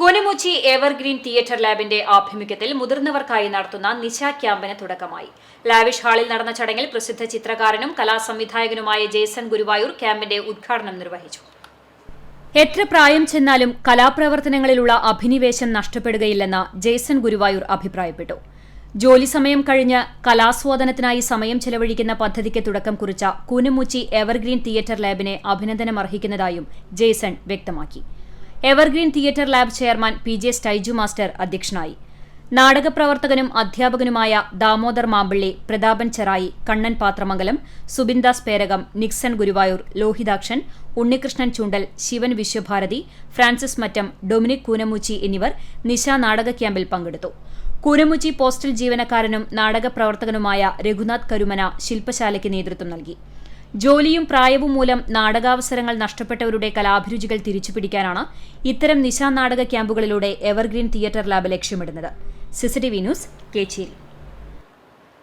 Koonamuchi evergreen theatre ലാബിന്റെ ആഭിമുഖ്യത്തിൽ മുതിർന്നവർക്കായി നടത്തുന്ന നിശ ക്യാമ്പിന് തുടക്കമായി. ലാവിഷ് ഹാളിൽ നടന്ന ചടങ്ങിൽ പ്രസിദ്ധ ചിത്രകാരനും കലാസംവിധായകനുമായ ജേസൺ ഗുരുവായൂർ ക്യാമ്പിന്റെ ഉദ്ഘാടനം നിർവഹിച്ചു. എത്ര പ്രായം ചെന്നാലും കലാപ്രവർത്തനങ്ങളിലുള്ള അഭിനിവേശം നഷ്ടപ്പെടുകയില്ലെന്ന് ജേസൺ ഗുരുവായൂർ അഭിപ്രായപ്പെട്ടു. ജോലി സമയം കഴിഞ്ഞ് കലാസ്വാദനത്തിനായി സമയം ചെലവഴിക്കുന്ന പദ്ധതിക്ക് തുടക്കം കുറിച്ച കൂനമുച്ചി എവർഗ്രീൻ തിയേറ്റർ ലാബിനെ അഭിനന്ദനം അർഹിക്കുന്നതായും ജേസൺ വ്യക്തമാക്കി. Evergreen theatre lab chairman P J Styju master അധ്യക്ഷനായി. നാടകപ്രവർത്തകനും അധ്യാപകനുമായ Damodar Mampilly Prathapan Cherai Kannan Pathramangalam Subindas Perakam Nixon Guruvayur Lohithakshan Unnikrishnan Choondal Sivan Viswabharathi Francis Mattam Dominic Koonamoochi എന്നിവർ നിശ നാടക ക്യാമ്പിൽ പങ്കെടുത്തു. കൂനമുച്ചി പോസ്റ്റൽ ജീവനക്കാരനും നാടകപ്രവർത്തകനുമായ രഘുനാഥ് കരുമന ശില്പശാലയ്ക്ക് നേതൃത്വം നൽകി. ജോലിയും പ്രായവും മൂലം നാടകാവസരങ്ങൾ നഷ്ടപ്പെട്ടവരുടെ കലാഭിരുചികൾ തിരിച്ചുപിടിക്കാനാണ് ഇത്തരം നിശാ നാടക ക്യാമ്പുകളിലൂടെ എവർഗ്രീൻ തിയേറ്റർ ലാബ് ലക്ഷ്യമിടുന്നത്. CCTV news Kechery.